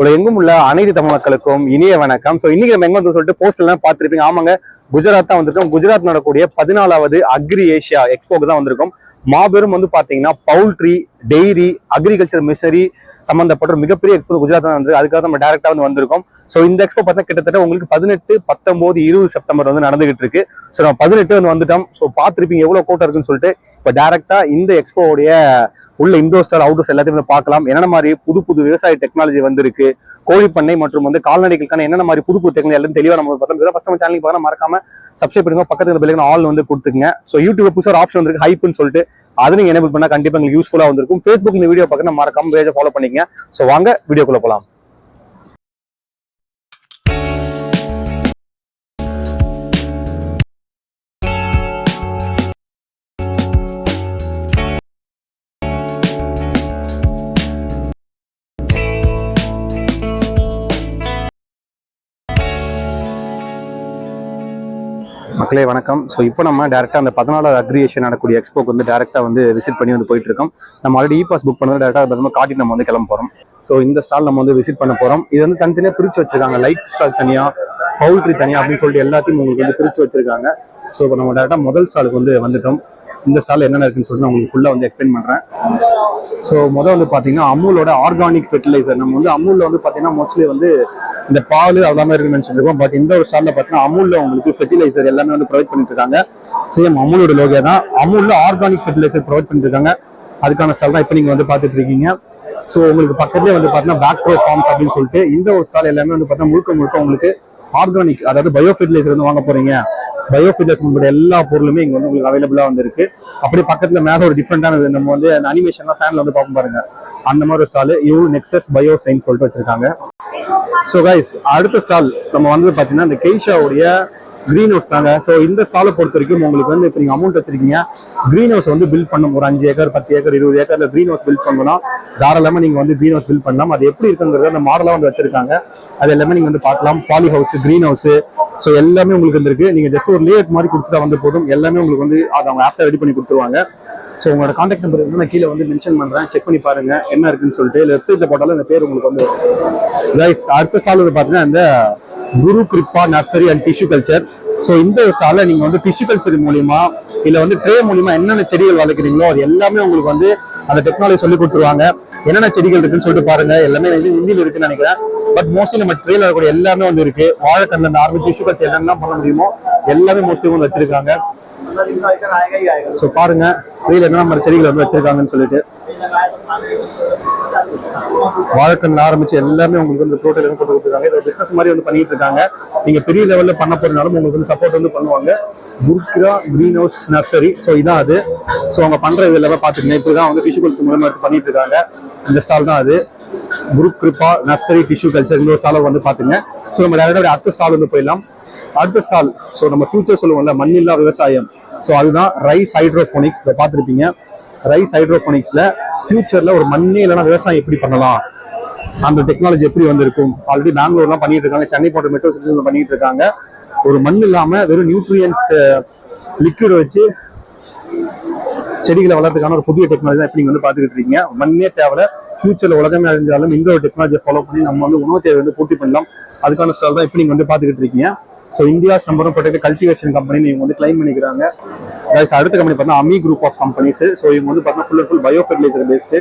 ஒரு எங்கும் உள்ள அனைத்து தமிழ் மக்களுக்கும் இனிய வணக்கம். ஸோ இன்னைக்கு நம்ம எங்க வந்து சொல்லிட்டு போஸ்ட்லாம் பார்த்துருப்பீங்க. ஆமாங்க குஜராத் தான் வந்திருக்கோம். குஜராத் நடக்கக்கூடிய பதினாலாவது அக்ரி ஏஷியா எக்ஸ்போக்கு தான் வந்திருக்கோம். மாபெரும் வந்து பாத்தீங்கன்னா பவுல்ட்ரி டெய்ரி அக்ரிகல்ச்சர் மிஷனரி சம்பந்தப்பட்ட ஒரு மிகப்பெரிய எக்ஸ்போ குஜராத் தான் வந்து அதுக்காக நம்ம டேரக்டா வந்து வந்திருக்கோம். ஸோ இந்த எக்ஸ்போ பார்த்தா கிட்டத்தட்ட உங்களுக்கு பதினெட்டு பத்தொன்பது இருபது செப்டம்பர் வந்து நடந்துகிட்டு இருக்கு. ஸோ நம்ம பதினெட்டு வந்து வந்துட்டோம். ஸோ பார்த்துருப்பீங்க எவ்வளோ கூட்டம் இருக்குன்னு சொல்லிட்டு இப்போ டேரக்டா இந்த எக்ஸ்போவுடைய உள்ள இண்டோர் அவுட் டோர்ஸ் எல்லாத்தையும் வந்து பார்க்கலாம். என்னென்ன மாதிரி புது புது விவசாய டெக்னாலஜி வந்திருக்கு கோழி பண்ணை மற்றும் வந்து கால்நடைகளுக்கான என்னென்ன மாதிரி புது புது டெக்னாலஜி எல்லாம் தெளிவாக நம்ம பார்த்தோம் ஃபஸ்ட் நம்ம சேனலுக்கு பார்த்தா மறக்காம சப்ஸ்கிரைப் பண்ணுங்க. பக்கத்துல பிள்ளைங்க ஆல் வந்து கொடுத்துங்க ஸோ யூடியூப் புதுசாக ஒரு ஆப்ஷன் வந்துருக்கு. ஹைப்னு சொல்லிட்டு அது நீங்கள் எனேபிள் பண்ணா கண்டிப்பா உங்களுக்கு யூஸ்ஃபுல்லாக வந்திருக்கும். ஃபேஸ்புக் இந்த வீடியோ பார்க்க மறக்காம பேஜை ஃபாலோ பண்ணிக்கங்க. ஸோ வாங்க வீடியோக்குள்ள போகலாம் மக்களே வணக்கம். ஸோ இப்போ நம்ம டேரெக்டாக அந்த பதினாலாவது அக்ரியேஷன் நடக்கூடிய எக்ஸ்போக்கு வந்து டேரெக்டாக வந்து விசிட் பண்ணி வந்து போயிட்டு இருக்கோம் நம்ம ஆல்ரெடி இ பாஸ் புக் பண்ணது டேரெக்டாக அதை காட்டி நம்ம வந்து கிளம்ப போகிறோம் ஸோ இந்த ஸ்டால் நம்ம வந்து விசிட் பண்ண போகிறோம் இது வந்து தனித்தனியாக பிரித்து வச்சிருக்காங்க. லைட் ஸ்டால் தனியாக பவுல்ட்ரி தனியாக அப்படின்னு சொல்லிட்டு எல்லாத்தையும் உங்களுக்கு வந்து பிரித்து வச்சிருக்காங்க. ஸோ இப்போ நம்ம டேரெக்டாக முதல் ஸ்டாலுக்கு வந்து வந்துட்டோம். இந்த ஸ்டால் என்னென்ன இருக்குன்னு சொல்லிட்டு நான் உங்களுக்கு ஃபுல்லாக வந்து எக்ஸ்பிளைன் பண்ணுறேன் ஸோ முதல் வந்து பார்த்தீங்கன்னா அமூலோட ஆர்கானிக் ஃபெர்டிலைசர் நம்ம வந்து அமூலில் வந்து பார்த்தீங்கன்னா மோஸ்ட்லி வந்து இந்த பால் அதெல்லாம் இருக்கு நினச்சிருக்கோம் பட் இந்த ஒரு ஸ்டாலில் பார்த்தீங்கன்னா அமூலில் உங்களுக்கு ஃபெர்டிலைசர் எல்லாமே வந்து ப்ரொவைட் பண்ணிட்டு இருக்காங்க. சேம் அமூலோட லோகே தான். அமூலில் ஆர்கானிக் ஃபெர்டிலைசர் ப்ரொவைட் பண்ணிட்டு இருக்காங்க. அதுக்கான ஸ்டால் தான் இப்போ நீங்கள் வந்து பார்த்துட்டு இருக்கீங்க. ஸோ உங்களுக்கு பக்கத்துலேயே வந்து பார்த்தீங்கன்னா பேக் ப்ரோ ஃபார்ம்ஸ் அப்படின்னு சொல்லிட்டு இந்த ஒரு ஸ்டால் எல்லாமே வந்து பார்த்தீங்கன்னா முழுக்க முழுக்க உங்களுக்கு ஆர்கானிக் அதாவது பயோ ஃபெர்டிலைசர் வந்து வாங்க போறீங்க. பயோ ஃபெர்டிலைசர் எல்லா பொருளுமே இங்கே வந்து உங்களுக்கு அவைலபிளாக வந்துருக்கு. அப்படியே பக்கத்தில் மேலே ஒரு டிஃப்ரெண்டானது நம்ம வந்து அந்த அனிமேஷன்லாம் ஃபேனில் வந்து பார்க்க பாருங்க. அந்த மாதிரி ஒரு stall U Nexus Bio Science சொல்லிட்டு வச்சிருக்காங்க. ஸோ கைஸ் அடுத்த ஸ்டால் நம்ம வந்து பார்த்தீங்கன்னா இந்த கெய்ஷாவுடைய க்ரீன் ஹவுஸ் தாங்க. ஸோ இந்த ஸ்டாலை பொறுத்த வரைக்கும் உங்களுக்கு வந்து இப்போ நீங்கள் அமௌண்ட் வச்சிருக்கீங்க. க்ரீன் ஹவுஸ் வந்து பில்ட் பண்ணும். ஒரு அஞ்சு ஏக்கர் பத்து ஏக்கர் இருபது ஏக்கரில் க்ரீன் ஹவுஸ் பில்ட் பண்ணணும்னா தாராளமாக நீங்கள் வந்து க்ரீன் ஹவுஸ் பில்ட் பண்ணலாம். அது எப்படி இருக்குங்கிறத அந்த மாடலாக வந்து வச்சிருக்காங்க. அது எல்லாமே நீங்கள் வந்து பார்க்கலாம். Poly house green house so எல்லாமே உங்களுக்கு வந்துருக்கு. நீங்கள் ஜஸ்ட் ஒரு லேட் மாதிரி கொடுத்துட்டா வந்து போதும். எல்லாமே உங்களுக்கு வந்து அதை அவங்க ஆப்ல ரெடி பண்ணி கொடுத்துருவாங்க. ஸோ உங்களோட காண்டாக்ட் நம்பர் வந்து நான் கீழே வந்து மென்ஷன் பண்றேன். செக் பண்ணி பாருங்க. என்ன இருக்குன்னு சொல்லிட்டு வெப்சைட்டில் போட்டாலும் அந்த பேர் உங்களுக்கு வந்து கைஸ் அடுத்த ஸ்டால் வந்து பார்த்தீங்கன்னா இந்த Guru Kripa nursery and tissue culture so இந்த ஸ்டாலில் நீங்க வந்து டிஷ்யூ கல்ச்சர் மூலியமா இல்லை வந்து ட்ரே மூலியமா என்னென்ன செடிகள் வளர்க்குறீங்களோ அது எல்லாமே உங்களுக்கு வந்து அந்த டெக்னாலஜி சொல்லி கொடுத்துருவாங்க. என்னென்ன செடிகள் இருக்குன்னு சொல்லிட்டு பாருங்க. எல்லாமே வந்து ஹிந்தியில் இருக்குன்னு நினைக்கிறேன். பட் மோஸ்ட்லி நம்ம ட்ரேல கூட எல்லாமே வந்து இருக்கு. வாழைக்கண்ணில் இந்த ஆர்மி டிஷ்யூ கல்ச்சர் என்னென்ன பண்ண முடியுமோ எல்லாமே மோஸ்ட்லி வந்து வச்சிருக்காங்க. ஸோ பாருங்க ட்ரெயில் என்ன மாதிரி செடிகள் வந்து வச்சிருக்காங்கன்னு சொல்லிட்டு. வாழைக்கண்ணில் ஆரம்பிச்சு எல்லாமே உங்களுக்கு வந்து டோட்டல் வந்து போட்டு கொடுத்துருக்காங்க. இதோட பிஸ்னஸ் மாதிரி வந்து பண்ணிட்டு இருக்காங்க. நீங்க பெரிய லெவல்ல பண்ண போறதுனாலும் உங்களுக்கு வந்து சப்போர்ட் வந்து பண்ணுவாங்க. குர்கிரா கிரீன் ஹவுஸ் நர்சரி ஸோ இதான் அது. ஸோ அவங்க பண்ற இது எல்லாமே பார்த்துக்கங்க. இப்படிதான் வந்து டிஷ்யூ கல்ச்சர் மூலமா எடுத்து பண்ணிட்டு இருக்காங்க. இந்த ஸ்டால் தான் அது. Group Kripa nursery tissue culture இந்த ஒரு ஸ்டாலை வந்து பாத்துங்க ஸோ நம்ம டேரக்டாக அடுத்த ஸ்டால் வந்து போயிடலாம். அடுத்த ஸ்டால் ஸோ நம்ம ஃபியூச்சர் சொல்லுவோம்ல மண்ணில்லா விவசாயம். ஸோ அதுதான் ரைஸ் ஹைட்ரோஃபோனிக்ஸ் இதை பார்த்துருப்பீங்க. ரைஸ் ஹைட்ரோஃபோனிக்ஸ்ல ஃபியூச்சர்ல ஒரு மண்ணே இல்லைன்னா விவசாயம் எப்படி பண்ணலாம்? அந்த டெக்னாலஜி எப்படி வந்திருக்கும்? ஆல்ரெடி பெங்களூர்லாம் பண்ணிட்டு இருக்காங்க. சென்னை போன்ற மெட்ரோ சிட்டிஸ் பண்ணிட்டு இருக்காங்க. ஒரு மண் இல்லாம வெறும் நியூட்ரியன்ஸ் லிக்விட் வச்சு செடிகளை வளர்த்துக்கான ஒரு புதிய டெக்னாலஜி தான் இப்போ நீங்க வந்து பார்த்துக்கிட்டு இருக்கீங்க. மண்ணே தேவை ஃபியூச்சர்ல உலகமே அழிஞ்சாலும் இந்த ஒரு டெக்னாலஜியை ஃபாலோ பண்ணி நம்ம வந்து உணவு தேவை வந்து பூர்த்தி பண்ணலாம். அதுக்கான ஸ்டால் தான் இப்போ நீங்க வந்து பார்த்துக்கிட்டு இருக்கீங்க. ஸோ இந்தியாஸ் நம்பரும் ப்ரொடக்ட் கல்டிவேஷன் கம்பெனி இவங்க வந்து கிளைம் பண்ணிக்கிறாங்க. அடுத்த கம்பெனி பார்த்தா Ami group of companies so இவங்க வந்து பார்த்தீங்கன்னா full and full bio fertiliser based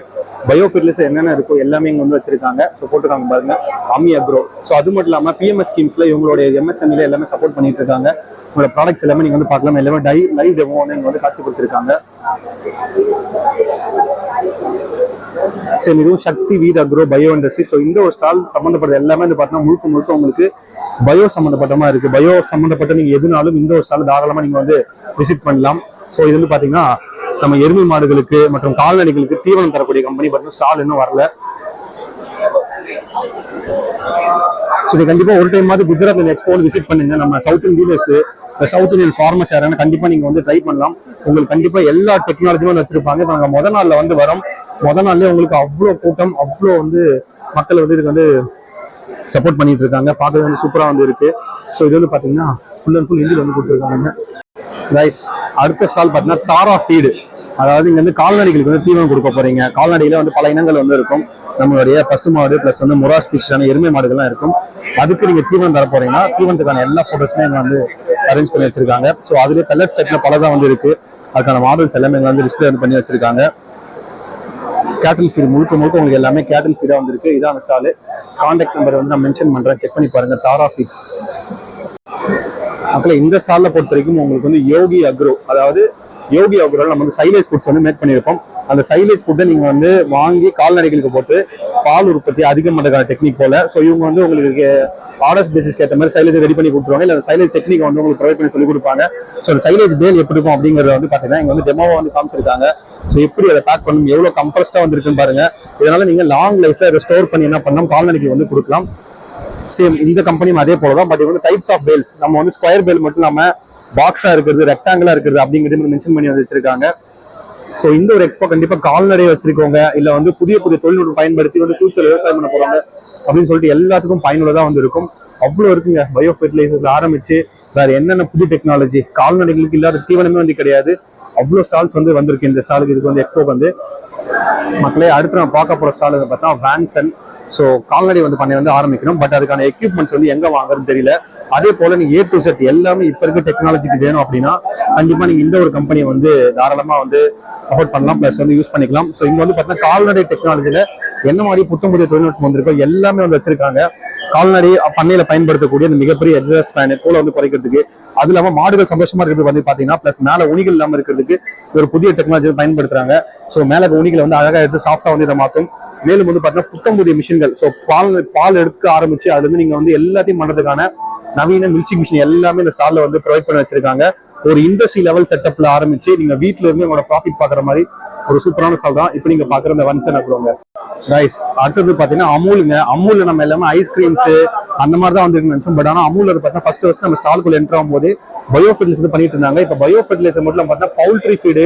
bio fertiliser என்னென்ன இருக்கோ எல்லாமே இங்கே வந்து வச்சிருக்காங்க. ஸோ போட்டுருக்காங்க பாருங்க அமி அக்ரோ ஸோ அது மட்டும் இல்லாமல் பிஎம்எஸ் ஸ்கீம்ஸ்ல இவங்களுடைய எம்எஸ்எம்ல எல்லாமே சப்போர்ட் பண்ணிட்டு இருக்காங்க. உங்களோட ப்ராடக்ட்ஸ் எல்லாமே நீங்க வந்து பார்க்கலாம். எல்லாமே டை லைவ் டெமோ வந்து இங்கே வந்து காட்சி கொடுத்துருக்காங்க. சரி இதுவும் சக்தி வீத் அக்ரோ பயோ இண்டஸ்ட்ரி ஸோ இந்த ஒரு ஸ்டால் சம்மந்தப்பட்ட எல்லாமே வந்து பார்த்தீங்கன்னா முழுக்க முழுக்க உங்களுக்கு பயோ சம்மந்தப்பட்டமா இருக்கு. பயோ சம்மந்தப்பட்ட நீங்க எதுனாலும் இந்த ஒரு ஸ்டால் தாராளமா நீங்க வந்து விசிட் பண்ணலாம். ஸோ இது வந்து பாத்தீங்கன்னா நம்ம எருமை மாடுகளுக்கு மற்றும் கால்நடைகளுக்கு தீவனம் தரக்கூடிய கம்பெனி பார்த்தீங்கன்னா ஸ்டால் இன்னும் வரல. ஸோ இது கண்டிப்பா ஒரு டைம் மாதிரி குஜராத்ல இந்த விசிட் பண்ணுங்க. நம்ம south Indian dealers south Indian farmers யாராவது கண்டிப்பா நீங்க வந்து ட்ரை பண்ணலாம். உங்களுக்கு கண்டிப்பா எல்லா டெக்னாலஜியும் வந்து வச்சிருப்பாங்க. நாங்க முதல் நாள்ல வந்து வரோம். முத நாள்லேயே உங்களுக்கு அவ்வளோ கூட்டம் அவ்வளோ வந்து மக்கள் வந்து இதுக்கு வந்து சப்போர்ட் பண்ணிட்டு இருக்காங்க. பார்க்கறது வந்து சூப்பராக வந்து இருக்கு. ஸோ இது வந்து பார்த்தீங்கன்னா ஃபுல் அண்ட் ஃபுல் இந்தியில் வந்து கொடுத்துருக்காங்க. ரைஸ் அடுத்த ஸ்டால் பார்த்தீங்கன்னா தாரா ஃபீடு அதாவது இங்கே வந்து கால்நடைகளுக்கு வந்து தீவனம் கொடுக்க போறீங்க. கால்நடையில வந்து பல இனங்கள் வந்து இருக்கும். நம்மளுடைய பசு மாடு ப்ளஸ் வந்து முரா ஸ்பீஷான எருமை மாடுகள்லாம் இருக்கும். அதுக்கு நீங்க தீவனம் தர போறீங்கன்னா தீவனத்துக்கான எல்லா ஃபோட்டோஸுமே இங்கே வந்து அரேஞ்ச் பண்ணி வச்சிருக்காங்க. ஸோ அதுலேயே பெல்லட் செட்ல பலதான் வந்து இருக்கு. அதுக்கான மாடல்ஸ் எல்லாமே இங்கே வந்து டிஸ்பிளே வந்து பண்ணி வச்சிருக்காங்க. கேட்டில் ஃபீட் முழுக்க முழுக்க உங்களுக்கு எல்லாமே கேட்டில் ஃபீடா வந்திருக்கு. இதான் அந்த ஸ்டாலு காண்டாக்ட் நம்பர் வந்து நான் மென்ஷன் பண்றேன். செக் பண்ணி பாருங்க. தாரா ஃபீட்ஸ் மக்களே இந்த ஸ்டால்ல பொறுத்த வரைக்கும் உங்களுக்கு வந்து யோகி அக்ரோ அதாவது யோகி அக்ரோல நம்ம வந்து சைலேஜ் ஃபுட்ஸ் வந்து மேக் பண்ணியிருப்போம். அந்த சைலேஜ் ஃபுட்டை நீங்க வந்து வாங்கி கால்நடைகளுக்கு போட்டு பால் உற்பத்தி அதிகம் பண்றதுக்கான டெக்னிக் போல. ஸோ இவங்க வந்து உங்களுக்கு ஆர்டர்ஸ் பேசிஸ்க்கு ஏற்ற மாதிரி சைலேஜ் ரெடி பண்ணி கொடுத்துருவாங்க. இல்லை சைலேஜ் டெக்னிக் வந்து உங்களுக்கு ப்ரொவைட் பண்ணி சொல்லி கொடுப்பாங்க. ஸோ அந்த சைலேஜ் பேல் எப்படி இருக்கும் அப்படிங்கறத வந்து பார்த்தீங்கன்னா இங்க வந்து டெமோவை வந்து காமிச்சிருக்காங்க. ஸோ எப்படி அதை பேக் பண்ணணும்? எவ்வளவு கம்ப்ரஸ்டாக வந்திருக்குன்னு பாருங்க. இதனால நீங்க லாங் லைஃப்ல அதை ஸ்டோர் பண்ணி என்ன பண்ணலாம்? கால்நடைக்கு வந்து கொடுக்கலாம். சேம் இந்த கம்பெனியும் அதே போல தான் பட் இது வந்து டைப்ஸ் ஆஃப் பேல்ஸ் நம்ம வந்து ஸ்கொயர் பேல் மட்டும் இல்லாமல் பாக்ஸா இருக்கிறது ரெக்டாங்கிளாக இருக்கிறது அப்படிங்கிறது மென்ஷன் பண்ணி வந்து வச்சிருக்காங்க. ஸோ இந்த ஒரு எக்ஸ்போ கண்டிப்பா கால்நடை வச்சிருக்கவங்க இல்லை வந்து புதிய புதிய தொழில்நுட்பம் பயன்படுத்தி வந்து ஃபியூச்சர் விவசாயம் பண்ண போறாங்க அப்படின்னு சொல்லிட்டு எல்லாத்துக்கும் பயனுள்ளதாக வந்து இருக்கும் அவ்வளோ இருக்குங்க. பயோ ஃபெர்டிலைசர்ல ஆரம்பிச்சு வேற என்னென்ன புது டெக்னாலஜி கால்நடைகளுக்கு இல்லாத தீவனமே வந்து கிடையாது. அவ்வளோ ஸ்டால்ஸ் வந்து வந்திருக்கு. இந்த ஸ்டாலுக்கு இதுக்கு வந்து எக்ஸ்போ வந்து மக்களே அடுத்து நம்ம பார்க்க போகிற ஸ்டால் பார்த்தா வேன்சன் ஸோ கால்நடை வந்து பண்ணை வந்து ஆரம்பிக்கணும். பட் அதுக்கான எக்யூப்மெண்ட்ஸ் வந்து எங்கே வாங்குறதுன்னு தெரியல. அதே போல நீங்க ஏ டு செட் எல்லாமே இப்ப இருக்க டெக்னாலஜிக்கு வேணும் அப்படின்னா கண்டிப்பா நீங்க இந்த ஒரு கம்பெனியை வந்து தாராளமா வந்து அஃபோர்ட் பண்ணலாம். ப்ளஸ் வந்து யூஸ் பண்ணிக்கலாம். ஸோ இங்க வந்து பார்த்தீங்கன்னா கால்நடை டெக்னாலஜியில் என்ன மாதிரி புத்தம் புதிய தொழில்நுட்பம் வந்திருக்கோ எல்லாமே வந்து வச்சிருக்காங்க. கால்நடை பண்ணையில பயன்படுத்தக்கூடிய அந்த மிகப்பெரிய எக்ஸாஸ்ட் ஃபேன் போல வந்து குறைக்கிறதுக்கு அது இல்லாம மாடுகள் சந்தோஷமா இருக்கிறது வந்து பாத்தீங்கன்னா பிளஸ் மேல உணிகள் இல்லாம இருக்கிறதுக்கு ஒரு புதிய டெக்னாலஜி பயன்படுத்துறாங்க. ஸோ மேல உணிகளை வந்து அழகா எடுத்து சாஃப்டா வந்து இதை மாத்தும். மேலும் வந்து பாத்தீங்கன்னா புத்தம் புதிய மிஷின்கள் ஸோ பால் பால் எடுக்க ஆரம்பிச்சு அதுல இருந்து நீங்க வந்து எல்லாத்தையும் பண்றதுக்கான நவீன மில்ச்சிங் மிஷின் எல்லாமே இந்த ஸ்டால்ல வந்து ப்ரொவைட் பண்ணி வச்சிருக்காங்க. ஒரு இண்டஸ்ட்ரி லெவல் செட்டப்ல ஆரம்பிச்சு நீங்க வீட்ல இருந்து உங்களோட ப்ராஃபிட் பாக்குற மாதிரி ஒரு சூப்பரான ஸ்டால் தான். இப்போ நீங்க பாக்குற இந்த வன்சன் அப்புறங்க ரைஸ் அடுத்தது பாத்தீங்கன்னா அமூலுங்க. அமூல்ல நம்ம எல்லாமே ஐஸ்கிரீம்ஸ் அந்த மாதிரி தான் வந்துருக்கு நினைச்சோம். பட் ஆனால் அமூல்ல பார்த்தா ஃபர்ஸ்ட் ஃபர்ஸ்ட் நம்ம ஸ்டால்குள்ள என்ட்ரு ஆகும்போது பயோ ஃபெர்டிலைசர் பண்ணிட்டு இருந்தாங்க. இப்போ பயோ ஃபெர்டிலைசர் மட்டும் பார்த்தா பவுல்ட்ரி ஃபீடு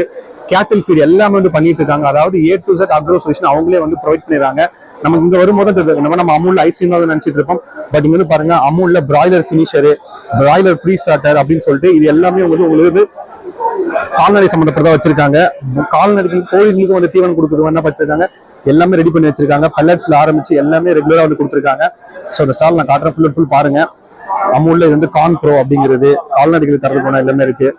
கேட்டில் ஃபீட் எல்லாமே வந்து பண்ணிட்டு இருக்காங்க. அதாவது A to Z agro solution அவங்களே வந்து ப்ரொவைட் பண்ணிடுறாங்க. நமக்கு இங்க வரும்போது தெரியுது. நம்ம நம்ம அமூல்ல ஐஸ்கிரீம் தான் நினைச்சிட்டு இருப்போம். பட் இங்க வந்து பாருங்க அமூல்ல broiler finisher broiler pre starter அப்படின்னு சொல்லிட்டு இது எல்லாமே வந்து உங்களுக்கு கால்நடை சம்மந்தப்பட்டதா வச்சிருக்காங்க. கால்நடைகள் கோழிகளுக்கும் வந்து தீவனம் கொடுக்குறது என்ன வச்சிருக்காங்க? எல்லாமே ரெடி பண்ணி வச்சிருக்காங்க. பல்லட்ஸ்ல ஆரம்பிச்சு எல்லாமே ரெகுலரா வந்து கொடுத்துருக்காங்க. ஸோ அந்த ஸ்டால் நான் காட்டுறேன் ஃபுல் ஃபுல் பாருங்க. அமூல்ல இது வந்து கான் ப்ரோ அப்படிங்கிறது. கால்நடைகளுக்கு தரதுக்கான எல்லாமே இருக்கு.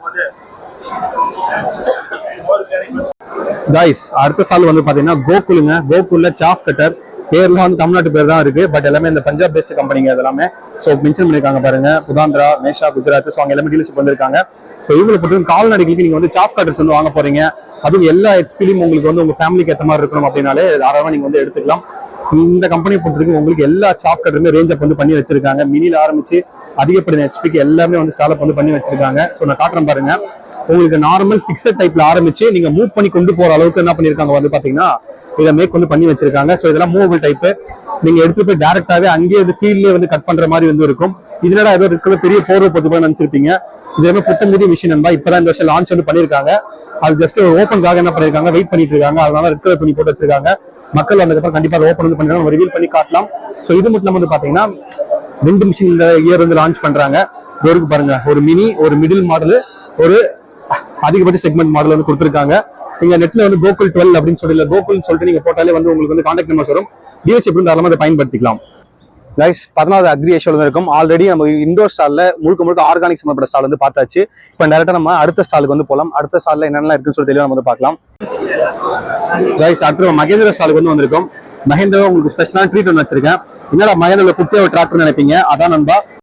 கைஸ் அடுத்த ஸ்டால் வந்து பாத்தீங்கன்னா கோகுலுங்க. கோகுல்ல சாஃப் கட்டர் பேர்லாம் வந்து தமிழ்நாட்டு பேர் தான் இருக்கு. பட் எல்லாமே இந்த பஞ்சாப் பேஸ்ட் கம்பெனிங்க எல்லாமே ஸோ மென்ஷன் பண்ணிருக்காங்க பாருங்க. புதாந்திரா மேஷா குஜராத் ஸோ அவங்க எல்லாமே டீலர்ஷிப் வந்திருக்காங்க. ஸோ இவங்களை பொறுத்த கால்நடைகளுக்கு நீங்க வந்து சாஃப்ட் கட்டர்ஸ் வந்து வாங்க போறீங்க. அதுவும் எல்லா எக்ஸ்பீரியும் உங்களுக்கு வந்து உங்க ஃபேமிலிக்கு ஏற்ற மாதிரி இருக்கணும் அப்படின்னாலே தாராளமாக நீங்க வந்து எடுத்துக்கலாம். இந்த கம்பெனியை பொறுத்த உங்களுக்கு எல்லா சாஃப்ட் கட்டருமே ரேஞ்ச் அப் வந்து பண்ணி வச்சிருக்காங்க. மினில ஆரம்பிச்சு அதிகப்படின ஹெச்பிக்கு எல்லாமே வந்து ஸ்டாலப் வந்து பண்ணி வச்சிருக்காங்க. ஸோ நான் காட்டுறேன் பாருங்க. உங்களுக்கு நார்மல் ஃபிக்ஸட் டைப்ல ஆரம்பிச்சு நீங்க மூவ் பண்ணி கொண்டு போற அளவுக்கு என்ன பண்ணிருக்காங்க வந்து பாத்தீங்கன்னா இதை மேற்கொண்டு பண்ணி வச்சிருக்காங்க. ஸோ இதெல்லாம் மூவபிள் டைப்பு நீங்க எடுத்து போய் டேரக்டாவே அங்கேயே வந்து ஃபீல்ட்லயே வந்து கட் பண்ற மாதிரி வந்து இருக்கும். இதுல ஏதோ இருக்கிற பெரிய போர்வை பத்து போய் நினைச்சிருப்பீங்க. இது வந்து புத்தம் மிஷின் நண்பா இப்பதான் இந்த வருஷம் லான்ச் வந்து பண்ணிருக்காங்க அது ஜஸ்ட் ஒரு ஓப்பனுக்காக என்ன பண்ணிருக்காங்க வெயிட் பண்ணிட்டு இருக்காங்க. அதனால இருக்கிற துணி போட்டு வச்சிருக்காங்க. மக்கள் வந்ததுக்கப்புறம் கண்டிப்பா அதை ஓப்பன் வந்து பண்ணிருக்காங்க ரிவீல் பண்ணி காட்டலாம். ஸோ இது மட்டும் இல்லாமல் வந்து பாத்தீங்கன்னா ரெண்டு மிஷின் இந்த இயர் வந்து லான்ச் பண்றாங்க. இது இருக்கு பாருங்க. ஒரு மினி ஒரு மிடில் மாடல் ஒரு அதிகபட்ச செக்மெண்ட் மாடல் வந்து கொடுத்துருக்காங்க. நீங்க நெட்ல வந்து கோகுல் டுவெல் அப்படின்னு சொல்லி கோகுல்னு சொல்லிட்டு நீங்க போட்டாலே வந்து உங்களுக்கு வந்து கான்டாக்ட் நம்பர்ஸ் வரும். டிஎஸ்சி தாராளமாக அதை பயன்படுத்திக்கலாம். கைஸ் பதினாவது அக்ரி ஏஷியோல இருக்கும். ஆல்ரெடி நம்ம இண்டோர் ஸ்டால்ல முழுக்க முழுக்க ஆர்கானிக் சம்மந்தப்பட்ட ஸ்டால் வந்து பார்த்தாச்சு. இப்போ டேரெக்டாக நம்ம அடுத்த ஸ்டாலுக்கு வந்து போலாம். அடுத்த ஸ்டாலில் என்னென்ன இருக்குன்னு சொல்லி தெளிவாக நம்ம வந்து பார்க்கலாம். கைஸ் அடுத்து மகேந்திர ஸ்டாலுக்கு வந்து வந்திருக்கோம். மகேந்திரா உங்களுக்கு ஸ்பெஷலான ட்ரீட் ஒன்று வச்சிருக்கேன். என்னடா மகேந்திர குட்டியாக ஒரு டிராக்டர் நினைப்பீங்க? அதான் நண்பா.